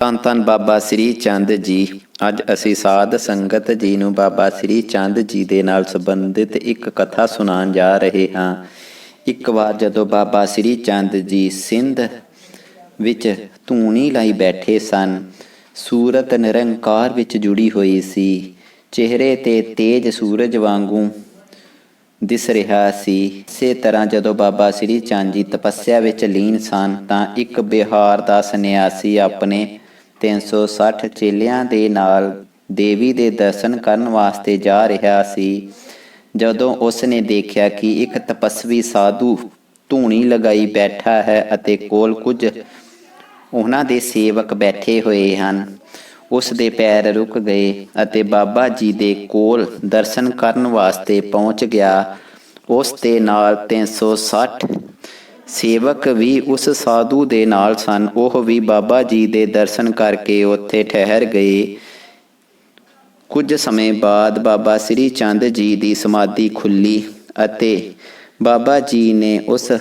ਧੰਨ ਧੰਨ ਬਾਬਾ ਸ੍ਰੀ ਚੰਦ ਜੀ। ਅੱਜ ਅਸੀਂ ਸਾਧ ਸੰਗਤ ਜੀ ਨੂੰ ਬਾਬਾ ਸ੍ਰੀ ਚੰਦ ਜੀ ਦੇ ਨਾਲ ਸੰਬੰਧਿਤ ਇੱਕ ਕਥਾ ਸੁਣਾਉਣ ਜਾ ਰਹੇ ਹਾਂ। ਇੱਕ ਵਾਰ ਜਦੋਂ ਬਾਬਾ ਸ੍ਰੀ ਚੰਦ ਜੀ ਸਿੰਧ ਵਿੱਚ ਧੂਣੀ ਲਈ ਬੈਠੇ ਸਨ, ਸੂਰਤ ਨਿਰੰਕਾਰ ਵਿੱਚ ਜੁੜੀ ਹੋਈ ਸੀ। ਚਿਹਰੇ ਤੇ ਤੇਜ ਸੂਰਜ ਵਾਂਗੂ ਦਿਸ ਰਿਹਾ ਸੀ। ਇਸੇ ਤਰ੍ਹਾਂ ਜਦੋਂ ਬਾਬਾ ਸ੍ਰੀ ਚੰਦ ਜੀ ਤਪੱਸਿਆ ਵਿੱਚ ਲੀਨ ਸਨ, ਤਾਂ ਇੱਕ ਬਿਹਾਰ ਦਾ ਸੰਨਿਆਸੀ ਆਪਣੇ 360 ਚੇਲਿਆਂ ਦੇ ਨਾਲ ਦੇਵੀ ਦੇ ਦਰਸ਼ਨ ਕਰਨ ਵਾਸਤੇ ਜਾ ਰਿਹਾ ਸੀ। ਜਦੋਂ ਉਸ ਨੇ ਦੇਖਿਆ ਕਿ ਇੱਕ ਤਪਸਵੀ ਸਾਧੂ ਧੂਣੀ ਲਗਾਈ ਬੈਠਾ ਹੈ ਅਤੇ ਕੋਲ ਕੁਝ ਉਹਨਾਂ ਦੇ ਸੇਵਕ ਬੈਠੇ ਹੋਏ ਹਨ ਉਸ ਦੇ ਪੈਰ ਰੁਕ ਗਏ ਅਤੇ ਬਾਬਾ ਜੀ ਦੇ ਕੋਲ ਦਰਸ਼ਨ ਕਰਨ ਵਾਸਤੇ ਪਹੁੰਚ ਗਿਆ। ਉਸ ਦੇ ਨਾਲ 360 ਸੇਵਕ ਵੀ ਉਸ ਸਾਧੂ ਦੇ ਨਾਲ ਸਨ। ਉਹ ਵੀ ਬਾਬਾ ਜੀ ਦੇ ਦਰਸ਼ਨ ਕਰਕੇ ਉੱਥੇ ਠਹਿਰ ਗਏ। ਕੁਝ ਸਮੇਂ ਬਾਅਦ ਬਾਬਾ ਸ੍ਰੀ ਚੰਦ ਜੀ ਦੀ ਸਮਾਧੀ ਖੁੱਲੀ ਅਤੇ ਬਾਬਾ ਜੀ ਨੇ ਉਸ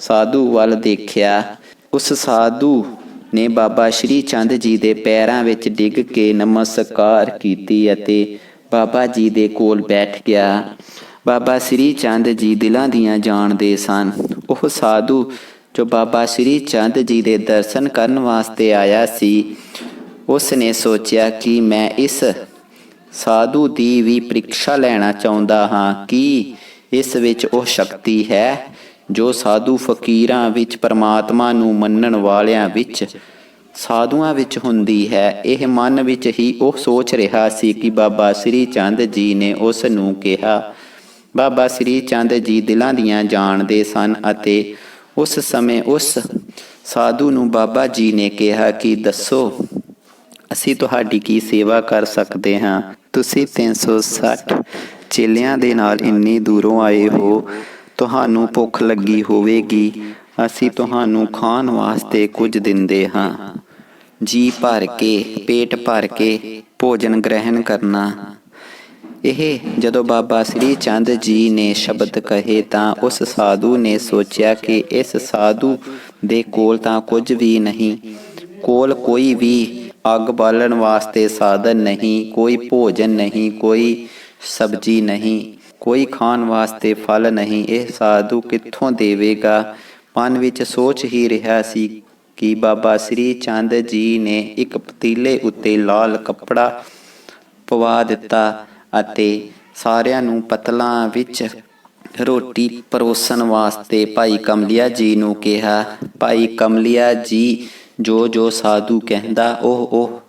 ਸਾਧੂ ਵੱਲ ਦੇਖਿਆ। ਉਸ ਸਾਧੂ ਨੇ ਬਾਬਾ ਸ੍ਰੀ ਚੰਦ ਜੀ ਦੇ ਪੈਰਾਂ ਵਿੱਚ ਡਿੱਗ ਕੇ ਨਮਸਕਾਰ ਕੀਤੀ ਅਤੇ ਬਾਬਾ ਜੀ ਦੇ ਕੋਲ ਬੈਠ ਗਿਆ। ਬਾਬਾ ਸ੍ਰੀ ਚੰਦ ਜੀ ਦਿਲਾਂ ਦੀਆਂ ਜਾਣਦੇ ਸਨ। ਉਹ ਸਾਧੂ ਜੋ ਬਾਬਾ ਸ੍ਰੀ ਚੰਦ ਜੀ ਦੇ ਦਰਸ਼ਨ ਕਰਨ ਵਾਸਤੇ ਆਇਆ ਸੀ ਉਸ ਨੇ ਸੋਚਿਆ ਕਿ ਮੈਂ ਇਸ ਸਾਧੂ ਦੀ ਵੀ ਪ੍ਰੀਖਿਆ ਲੈਣਾ ਚਾਹੁੰਦਾ ਹਾਂ ਕਿ ਇਸ ਵਿੱਚ ਉਹ ਸ਼ਕਤੀ ਹੈ ਜੋ ਸਾਧੂ ਫਕੀਰਾਂ ਵਿੱਚ, ਪਰਮਾਤਮਾ ਨੂੰ ਮੰਨਣ ਵਾਲਿਆਂ ਵਿੱਚ, ਸਾਧੂਆਂ ਵਿੱਚ ਹੁੰਦੀ ਹੈ। ਇਹ ਮਨ ਵਿੱਚ ਹੀ ਉਹ ਸੋਚ ਰਿਹਾ ਸੀ ਕਿ ਬਾਬਾ ਸ੍ਰੀ ਚੰਦ ਜੀ ਨੇ ਉਸ ਨੂੰ ਕਿਹਾ ਬਾਬਾ ਸ੍ਰੀ ਚੰਦ ਜੀ ਦਿਲਾਂ ਦੀਆਂ ਜਾਣਦੇ ਸਨ ਅਤੇ ਉਸ ਸਮੇਂ ਉਸ ਸਾਧੂ ਨੂੰ ਬਾਬਾ ਜੀ ਨੇ ਕਿਹਾ ਕਿ ਦੱਸੋ, ਅਸੀਂ ਤੁਹਾਡੀ ਕੀ ਸੇਵਾ ਕਰ ਸਕਦੇ ਹਾਂ? ਤੁਸੀਂ 360 ਚੇਲਿਆਂ ਦੇ ਨਾਲ ਇੰਨੀ ਦੂਰੋਂ ਆਏ ਹੋ, ਤੁਹਾਨੂੰ ਭੁੱਖ ਲੱਗੀ ਹੋਵੇਗੀ, ਅਸੀਂ ਤੁਹਾਨੂੰ ਖਾਣ ਵਾਸਤੇ ਕੁਝ ਦਿੰਦੇ ਹਾਂ। ਜੀ ਭਰ ਕੇ, ਪੇਟ ਭਰ ਕੇ ਭੋਜਨ ਗ੍ਰਹਿਣ ਕਰਨਾ। ਇਹ ਜਦੋਂ ਬਾਬਾ ਸ੍ਰੀ ਚੰਦ ਜੀ ਨੇ ਸ਼ਬਦ ਕਹੇ ਤਾਂ ਉਸ ਸਾਧੂ ਨੇ ਸੋਚਿਆ ਕਿ ਇਸ ਸਾਧੂ ਦੇ ਕੋਲ ਤਾਂ ਕੁਝ ਵੀ ਨਹੀਂ, ਕੋਲ ਕੋਈ ਵੀ ਅੱਗ ਬਾਲਣ ਵਾਸਤੇ ਸਾਧਨ ਨਹੀਂ, ਕੋਈ ਭੋਜਨ ਨਹੀਂ, ਕੋਈ ਸਬਜ਼ੀ ਨਹੀਂ, ਕੋਈ ਖਾਣ ਵਾਸਤੇ ਫਲ ਨਹੀਂ। ਇਹ ਸਾਧੂ ਕਿੱਥੋਂ ਦੇਵੇਗਾ? ਮਨ ਵਿੱਚ ਸੋਚ ਹੀ ਰਿਹਾ ਸੀ ਕਿ ਬਾਬਾ ਸ੍ਰੀ ਚੰਦ ਜੀ ਨੇ ਇੱਕ ਪਤੀਲੇ ਉੱਤੇ ਲਾਲ ਕੱਪੜਾ ਪਵਾ ਦਿੱਤਾ। ਅਤੇ ਸਾਰਿਆਂ ਨੂੰ ਪਤਲਾਂ ਵਿੱਚ ਰੋਟੀ ਪਰੋਸਣ ਵਾਸਤੇ ਭਾਈ ਕਮਲਿਆ ਜੀ ਨੂੰ ਕਿਹਾ, ਭਾਈ ਕਮਲਿਆ ਜੀ, ਜੋ ਜੋ ਸਾਧੂ ਕਹਿੰਦਾ, ਉਹ ਉਹ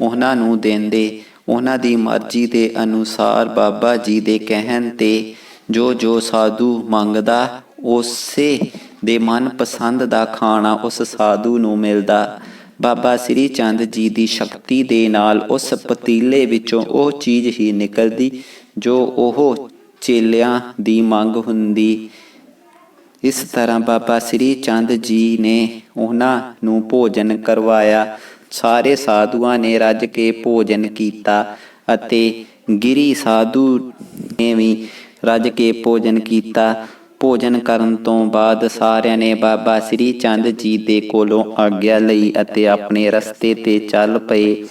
ਉਹਨਾਂ ਨੂੰ ਦਿੰਦੇ। ਉਹਨਾਂ ਦੀ ਮਰਜ਼ੀ ਦੇ ਅਨੁਸਾਰ ਬਾਬਾ ਜੀ ਦੇ ਕਹਿਣ ਤੇ ਜੋ ਜੋ ਸਾਧੂ ਮੰਗਦਾ, ਉਸੇ ਦੇ ਮਨ ਪਸੰਦ ਦਾ ਖਾਣਾ ਉਸ ਸਾਧੂ ਨੂੰ ਮਿਲਦਾ। ਬਾਬਾ ਸ੍ਰੀ ਚੰਦ ਜੀ ਦੀ ਸ਼ਕਤੀ ਦੇ ਨਾਲ ਉਸ ਪਤੀਲੇ ਵਿੱਚੋਂ ਉਹ ਚੀਜ਼ ਹੀ ਨਿਕਲਦੀ, ਜੋ ਉਹ ਚੇਲਿਆਂ ਦੀ ਮੰਗ ਹੁੰਦੀ। ਇਸ ਤਰ੍ਹਾਂ ਬਾਬਾ ਸ੍ਰੀ ਚੰਦ ਜੀ ਨੇ ਉਹਨਾਂ ਨੂੰ ਭੋਜਨ ਕਰਵਾਇਆ। ਸਾਰੇ ਸਾਧੂਆਂ ਨੇ ਰੱਜ ਕੇ ਭੋਜਨ ਕੀਤਾ ਅਤੇ ਗਿਰੀ ਸਾਧੂ ਨੇ ਵੀ ਰੱਜ ਕੇ ਭੋਜਨ ਕੀਤਾ। ਭੋਜਨ ਕਰਨ ਤੋਂ ਬਾਅਦ ਸਾਰਿਆਂ ਨੇ ਬਾਬਾ ਸ੍ਰੀ ਚੰਦ ਜੀ ਦੇ ਕੋਲੋਂ ਆਗਿਆ ਲਈ ਅਤੇ ਆਪਣੇ ਰਸਤੇ ਤੇ ਚੱਲ ਪਏ।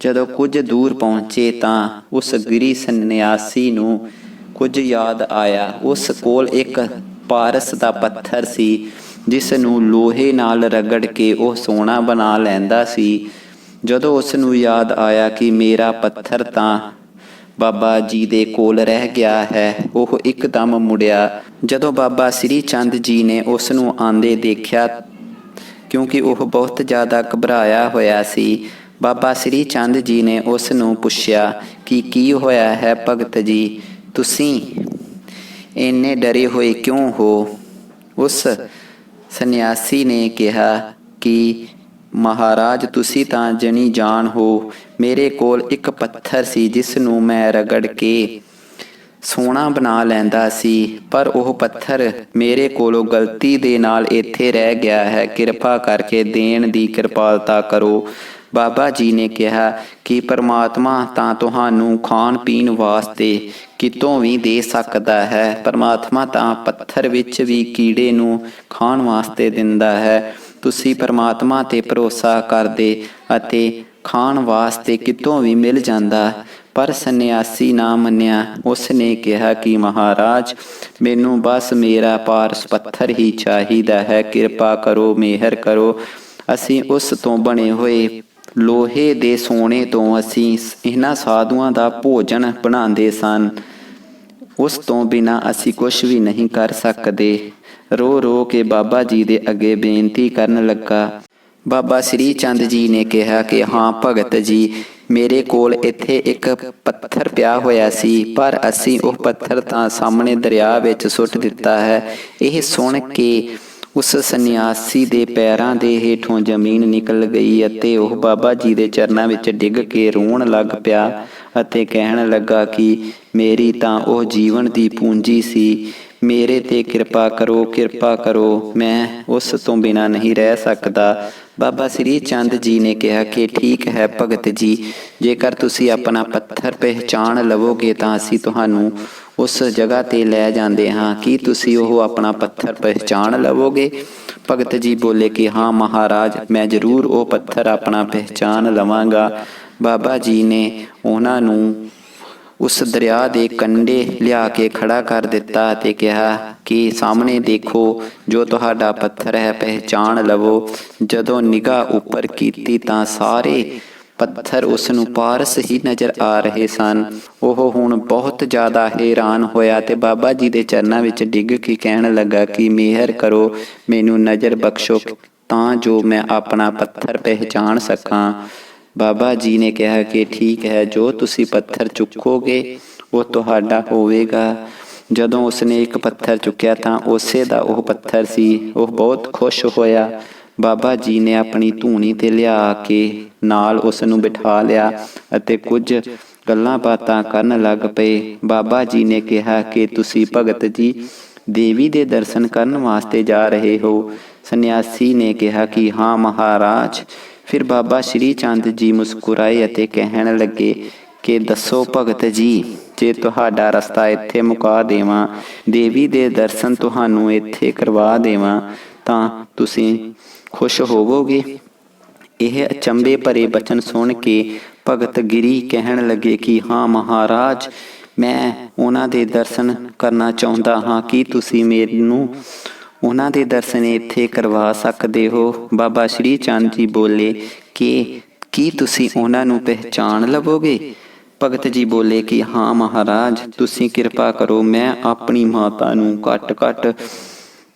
ਜਦੋਂ ਕੁਝ ਦੂਰ ਪਹੁੰਚੇ ਤਾਂ ਉਸ ਗਿਰੀ ਸੰਨਿਆਸੀ ਨੂੰ ਕੁਝ ਯਾਦ ਆਇਆ। ਉਸ ਕੋਲ ਇੱਕ ਪਾਰਸ ਦਾ ਪੱਥਰ ਸੀ, ਜਿਸ ਨੂੰ ਲੋਹੇ ਨਾਲ ਰਗੜ ਕੇ ਉਹ ਸੋਨਾ ਬਣਾ ਲੈਂਦਾ ਸੀ। ਜਦੋਂ ਉਸ ਨੂੰ ਯਾਦ ਆਇਆ ਕਿ ਮੇਰਾ ਪੱਥਰ ਤਾਂ ਬਾਬਾ ਜੀ ਦੇ ਕੋਲ ਰਹਿ ਗਿਆ ਹੈ, ਉਹ ਇੱਕਦਮ ਮੁੜਿਆ। ਜਦੋਂ ਬਾਬਾ ਸ੍ਰੀ ਚੰਦ ਜੀ ਨੇ ਉਸ ਨੂੰ ਆਂਦੇ ਦੇਖਿਆ, ਕਿਉਂਕਿ ਉਹ ਬਹੁਤ ਜ਼ਿਆਦਾ ਘਬਰਾਇਆ ਹੋਇਆ ਸੀ, ਬਾਬਾ ਸ੍ਰੀ ਚੰਦ ਜੀ ਨੇ ਉਸ ਨੂੰ ਪੁੱਛਿਆ, ਕਿ, ਕੀ ਹੋਇਆ ਹੈ ਭਗਤ ਜੀ? ਤੁਸੀਂ ਇੰਨੇ ਡਰੇ ਹੋਏ ਕਿਉਂ ਹੋ? ਉਸ ਸੰਨਿਆਸੀ ਨੇ ਕਿਹਾ ਕਿ ਮਹਾਰਾਜ, ਤੁਸੀਂ ਤਾਂ ਜਣੀ ਜਾਣ ਹੋ। ਮੇਰੇ ਕੋਲ ਇੱਕ ਪੱਥਰ ਸੀ ਜਿਸ ਨੂੰ ਮੈਂ ਰਗੜ ਕੇ ਸੋਨਾ ਬਣਾ ਲੈਂਦਾ ਸੀ, ਪਰ ਉਹ ਪੱਥਰ ਮੇਰੇ ਕੋਲੋਂ ਗਲਤੀ ਦੇ ਨਾਲ ਇੱਥੇ ਰਹਿ ਗਿਆ ਹੈ। ਕਿਰਪਾ ਕਰਕੇ ਦੇਣ ਦੀ ਕਿਰਪਾਲਤਾ ਕਰੋ। ਬਾਬਾ ਜੀ ਨੇ ਕਿਹਾ ਕਿ ਪਰਮਾਤਮਾ ਤਾਂ ਤੁਹਾਨੂੰ ਖਾਣ ਪੀਣ ਵਾਸਤੇ ਕਿਤੋਂ ਵੀ ਦੇ ਸਕਦਾ ਹੈ। ਪਰਮਾਤਮਾ ਤਾਂ ਪੱਥਰ ਵਿੱਚ ਵੀ ਕੀੜੇ ਨੂੰ ਖਾਣ ਵਾਸਤੇ ਦਿੰਦਾ ਹੈ। ਤੁਸੀਂ ਪਰਮਾਤਮਾ ਤੇ ਭਰੋਸਾ ਕਰਦੇ ਅਤੇ ਖਾਣ ਵਾਸਤੇ ਕਿਤੋਂ ਵੀ ਮਿਲ ਜਾਂਦਾ। ਪਰ ਸੰਨਿਆਸੀ ਨਾ ਮੰਨਿਆ ਉਸ ਨੇ ਕਿਹਾ ਕਿ, ਮਹਾਰਾਜ, ਮੈਨੂੰ ਬਸ ਮੇਰਾ ਪਾਰਸ ਪੱਥਰ ਹੀ ਚਾਹੀਦਾ ਹੈ। ਕਿਰਪਾ ਕਰੋ, ਮਿਹਰ ਕਰੋ। ਅਸੀਂ ਉਸ ਤੋਂ ਬਣੇ ਹੋਏ ਲੋਹੇ ਦੇ ਸੋਨੇ ਤੋਂ ਅਸੀਂ ਇਹਨਾਂ ਸਾਧੂਆਂ ਦਾ ਭੋਜਨ ਬਣਾਉਂਦੇ ਸਨ ਉਸ ਤੋਂ ਬਿਨਾ ਅਸੀਂ ਕੁਝ ਵੀ ਨਹੀਂ ਕਰ ਸਕਦੇ। ਰੋ ਰੋ ਕੇ ਬਾਬਾ ਜੀ ਦੇ ਅੱਗੇ ਬੇਨਤੀ ਕਰਨ ਲੱਗਾ। ਬਾਬਾ ਸ੍ਰੀ ਚੰਦ ਜੀ ਨੇ ਕਿਹਾ ਕਿ, ਹਾਂ ਭਗਤ ਜੀ, ਮੇਰੇ ਕੋਲ ਇੱਥੇ ਇੱਕ ਪੱਥਰ ਪਿਆ ਹੋਇਆ ਸੀ, ਪਰ ਅਸੀਂ ਉਹ ਪੱਥਰ ਤਾਂ ਸਾਹਮਣੇ ਦਰਿਆ ਵਿੱਚ ਸੁੱਟ ਦਿੱਤਾ ਹੈ। ਇਹ ਸੁਣ ਕੇ ਉਸ ਸੰਨਿਆਸੀ ਦੇ ਪੈਰਾਂ ਦੇ ਹੇਠੋਂ ਜ਼ਮੀਨ ਨਿਕਲ ਗਈ ਅਤੇ ਉਹ ਬਾਬਾ ਜੀ ਦੇ ਚਰਨਾਂ ਵਿੱਚ ਡਿੱਗ ਕੇ ਰੋਣ ਲੱਗ ਪਿਆ ਅਤੇ ਕਹਿਣ ਲੱਗਾ ਕਿ, ਮੇਰੀ ਤਾਂ ਉਹ ਜੀਵਨ ਦੀ ਪੂੰਜੀ ਸੀ ਮੇਰੇ ਤੇ ਕਿਰਪਾ ਕਰੋ ਕਿਰਪਾ ਕਰੋ। ਮੈਂ ਉਸ ਤੋਂ ਬਿਨਾ ਨਹੀਂ ਰਹਿ ਸਕਦਾ। ਬਾਬਾ ਸ੍ਰੀ ਚੰਦ ਜੀ ਨੇ ਕਿਹਾ ਕਿ ਠੀਕ ਹੈ ਭਗਤ ਜੀ, ਜੇਕਰ ਤੁਸੀਂ ਆਪਣਾ ਪੱਥਰ ਪਹਿਚਾਣ ਲਵੋਗੇ ਤਾਂ ਅਸੀਂ ਤੁਹਾਨੂੰ ਉਸ ਜਗ੍ਹਾ ਤੇ ਲੈ ਜਾਂਦੇ ਹਾਂ। ਕੀ ਤੁਸੀਂ ਉਹ ਆਪਣਾ ਪੱਥਰ ਪਹਿਚਾਣ ਲਵੋਗੇ? ਭਗਤ ਜੀ ਬੋਲੇ ਕਿ ਹਾਂ ਮਹਾਰਾਜ, ਮੈਂ ਜ਼ਰੂਰ ਉਹ ਪੱਥਰ ਆਪਣਾ ਪਹਿਚਾਣ ਲਵਾਂਗਾ। ਬਾਬਾ ਜੀ ਨੇ ਉਹਨਾਂ ਨੂੰ ਉਸ ਦਰਿਆ ਦੇ ਕੰਢੇ ਲਿਆ ਕੇ ਖੜਾ ਕਰ ਦਿੱਤਾ ਤੇ ਕਿਹਾ, ਕਿ ਸਾਹਮਣੇ ਦੇਖੋ, ਜੋ ਤੁਹਾਡਾ ਪੱਥਰ ਹੈ, ਪਹਿਚਾਣ ਲਵੋ। ਜਦੋਂ ਨਿਗਾਹ ਉੱਪਰ ਕੀਤੀ ਤਾਂ ਸਾਰੇ ਪੱਥਰ ਉਸ ਨੂੰ ਪਾਰਸ ਹੀ ਨਜ਼ਰ ਆ ਰਹੇ ਸਨ। ਉਹ ਹੁਣ ਬਹੁਤ ਜ਼ਿਆਦਾ ਹੈਰਾਨ ਹੋਇਆ ਤੇ ਬਾਬਾ ਜੀ ਦੇ ਚਰਨਾਂ ਵਿੱਚ ਡਿੱਗ ਕੇ ਕਹਿਣ ਲੱਗਾ ਕਿ, ਮਿਹਰ ਕਰੋ, ਮੈਨੂੰ ਨਜ਼ਰ ਬਖਸ਼ੋ, ਤਾਂ ਜੋ ਮੈਂ ਆਪਣਾ ਪੱਥਰ ਪਹਿਚਾਣ ਸਕਾਂ। ਬਾਬਾ ਜੀ ਨੇ ਕਿਹਾ ਕਿ ਠੀਕ ਹੈ, ਜੋ ਤੁਸੀਂ ਪੱਥਰ ਚੁੱਕੋਗੇ, ਉਹ ਤੁਹਾਡਾ ਹੋਵੇਗਾ। ਜਦੋਂ ਉਸਨੇ ਇੱਕ ਪੱਥਰ ਚੁੱਕਿਆ ਤਾਂ ਉਸੇ ਦਾ ਉਹ ਪੱਥਰ ਸੀ। ਉਹ ਬਹੁਤ ਖੁਸ਼ ਹੋਇਆ। ਬਾਬਾ ਜੀ ਨੇ ਆਪਣੀ ਧੂਣੀ ਤੇ ਲਿਆ ਕੇ ਨਾਲ ਉਸ ਨੂੰ ਬਿਠਾ ਲਿਆ ਅਤੇ ਕੁਝ ਗੱਲਾਂ ਬਾਤਾਂ ਕਰਨ ਲੱਗ ਪਏ। ਬਾਬਾ ਜੀ ਨੇ ਕਿਹਾ ਕਿ ਤੁਸੀਂ ਭਗਤ ਜੀ ਦੇਵੀ ਦੇ ਦਰਸ਼ਨ ਕਰਨ ਵਾਸਤੇ ਜਾ ਰਹੇ ਹੋ। ਸੰਨਿਆਸੀ ਨੇ ਕਿਹਾ ਕਿ ਹਾਂ ਮਹਾਰਾਜ ਫਿਰ ਬਾਬਾ ਸ਼੍ਰੀ ਚੰਦ ਜੀ ਮੁਸਕੁਰਾਏ ਅਤੇ ਕਹਿਣ ਲੱਗੇ ਕਿ ਦੱਸੋ ਭਗਤ ਜੀ, ਜੇ ਤੁਹਾਡਾ ਰਸਤਾ ਇੱਥੇ ਮੁਕਾ ਦੇਵਾਂ, ਦੇਵੀ ਦੇ ਦਰਸ਼ਨ ਤੁਹਾਨੂੰ ਇੱਥੇ ਕਰਵਾ ਦੇਵਾਂ, ਤਾਂ ਤੁਸੀਂ ਖੁਸ਼ ਹੋਵੋਗੇ? ਇਹ ਅਚੰਬੇ ਭਰੇ ਬਚਨ ਸੁਣ ਕੇ ਭਗਤ ਗਿਰੀ ਕਹਿਣ ਲੱਗੇ ਕਿ ਹਾਂ ਮਹਾਰਾਜ, ਮੈਂ ਉਹਨਾਂ ਦੇ ਦਰਸ਼ਨ ਕਰਨਾ ਚਾਹੁੰਦਾ ਹਾਂ, ਕੀ ਤੁਸੀਂ ਮੈਨੂੰ ਉਹਨਾਂ ਦੇ ਦਰਸ਼ਨ ਇੱਥੇ ਕਰਵਾ ਸਕਦੇ ਹੋ। ਬਾਬਾ ਸ਼੍ਰੀ ਚੰਦ ਜੀ ਬੋਲੇ ਕਿ ਕੀ ਤੁਸੀਂ ਉਹਨਾਂ ਨੂੰ ਪਹਿਚਾਣ ਲਵੋਗੇ? ਭਗਤ ਜੀ ਬੋਲੇ ਕਿ ਹਾਂ ਮਹਾਰਾਜ, ਤੁਸੀਂ ਕਿਰਪਾ ਕਰੋ, ਮੈਂ ਆਪਣੀ ਮਾਤਾ ਨੂੰ ਘੱਟ ਘੱਟ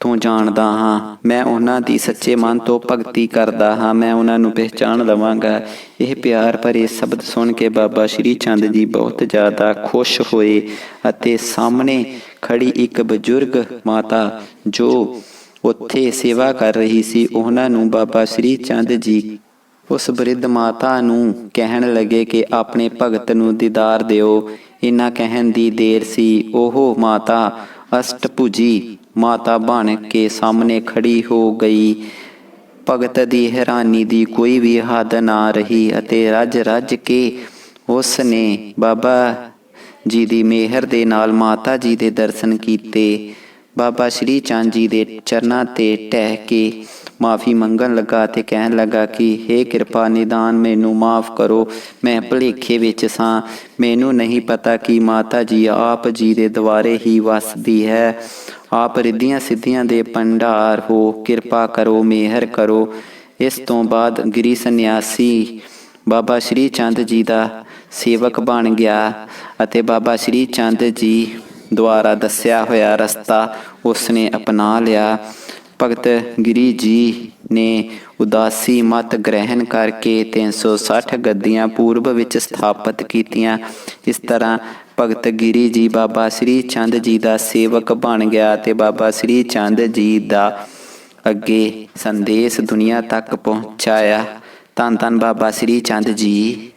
ਤੋਂ ਜਾਣਦਾ ਹਾਂ। ਮੈਂ ਉਹਨਾਂ ਦੀ ਸੱਚੇ ਮਨ ਤੋਂ ਭਗਤੀ ਕਰਦਾ ਹਾਂ, ਮੈਂ ਉਹਨਾਂ ਨੂੰ ਪਹਿਚਾਣ ਲਵਾਂਗਾ। ਇਹ ਪਿਆਰ ਭਰੇ ਸ਼ਬਦ ਸੁਣ ਕੇ ਬਾਬਾ ਸ਼੍ਰੀ ਚੰਦ ਜੀ ਬਹੁਤ ਜ਼ਿਆਦਾ ਖੁਸ਼ ਹੋਏ ਅਤੇ ਸਾਹਮਣੇ ਖੜੀ ਇੱਕ ਬਜ਼ੁਰਗ ਮਾਤਾ ਜੋ ਉੱਥੇ ਸੇਵਾ ਕਰ ਰਹੀ ਸੀ, ਉਹਨਾਂ ਨੂੰ ਬਾਬਾ ਸ਼੍ਰੀ ਚੰਦ ਜੀ ਉਸ ਬ੍ਰਿਧ ਮਾਤਾ ਨੂੰ ਕਹਿਣ ਲੱਗੇ ਕਿ ਆਪਣੇ ਭਗਤ ਨੂੰ ਦੀਦਾਰ ਦਿਓ। ਇਨਾ ਕਹਿਣ ਦੀ ਦੇਰ ਸੀ, ਉਹ ਮਾਤਾ ਅਸ਼ਟਭੁਜੀ ਮਾਤਾ ਬਣ ਕੇ ਸਾਹਮਣੇ ਖੜੀ ਹੋ ਗਈ। ਭਗਤ ਦੀ ਹੈਰਾਨੀ ਦੀ ਕੋਈ ਵੀ ਹੱਦ ਨਾ ਰਹੀ ਅਤੇ ਰੱਜ ਰੱਜ ਕੇ ਉਸ ਨੇ ਬਾਬਾ ਜੀ ਦੀ ਮਿਹਰ ਦੇ ਨਾਲ ਮਾਤਾ ਜੀ ਦੇ ਦਰਸ਼ਨ ਕੀਤੇ। ਬਾਬਾ ਸ਼੍ਰੀ ਚੰਦ ਜੀ ਦੇ ਚਰਨਾਂ ਤੇ ਟਹਿ ਕੇ ਮਾਫੀ ਮੰਗਣ ਲੱਗਾ ਤੇ ਕਹਿਣ ਲੱਗਾ ਕਿ हे ਕਿਰਪਾ ਨਿਦਾਨ ਮੈਨੂੰ ਮਾਫ ਕਰੋ, ਮੈਂ ਭਲੇਖੇ ਵਿੱਚ ਸਾਂ। ਮੈਨੂੰ ਨਹੀਂ ਪਤਾ ਕਿ ਮਾਤਾ ਜੀ ਆਪ ਜੀ ਦੇ ਦੁਆਰੇ ਹੀ ਵਸਦੀ ਹੈ। ਆਪ ਰਿੱਧੀਆਂ ਸਿੱਧੀਆਂ ਦੇ ਭੰਡਾਰ ਹੋ, ਕਿਰਪਾ ਕਰੋ, ਮਿਹਰ ਕਰੋ। ਇਸ ਤੋਂ ਬਾਅਦ ਗਿਰੀ ਸੰਨਿਆਸੀ ਬਾਬਾ ਸ਼੍ਰੀ ਚੰਦ ਜੀ ਦਾ ਸੇਵਕ ਬਣ ਗਿਆ ਅਤੇ ਬਾਬਾ ਸ਼੍ਰੀ ਚੰਦ ਜੀ ਦੁਆਰਾ ਦੱਸਿਆ ਹੋਇਆ ਰਸਤਾ ਉਸਨੇ ਅਪਣਾ ਲਿਆ। ਭਗਤ ਗਿਰੀ ਜੀ ਨੇ ਉਦਾਸੀ ਮਤ ਗ੍ਰਹਿਣ ਕਰਕੇ 360 ਗੱਦੀਆਂ ਪੂਰਬ ਵਿੱਚ ਸਥਾਪਿਤ ਕੀਤੀਆਂ। ਇਸ ਤਰ੍ਹਾਂ ਭਗਤ ਗਿਰੀ ਜੀ ਬਾਬਾ ਸ੍ਰੀ ਚੰਦ ਜੀ ਦਾ ਸੇਵਕ ਬਣ ਗਿਆ ਤੇ ਬਾਬਾ ਸ੍ਰੀ ਚੰਦ ਜੀ ਦਾ ਅੱਗੇ ਸੰਦੇਸ਼ ਦੁਨੀਆ ਤੱਕ ਪਹੁੰਚਾਇਆ। ਧੰਨ ਧੰਨ ਬਾਬਾ ਸ੍ਰੀ ਚੰਦ ਜੀ।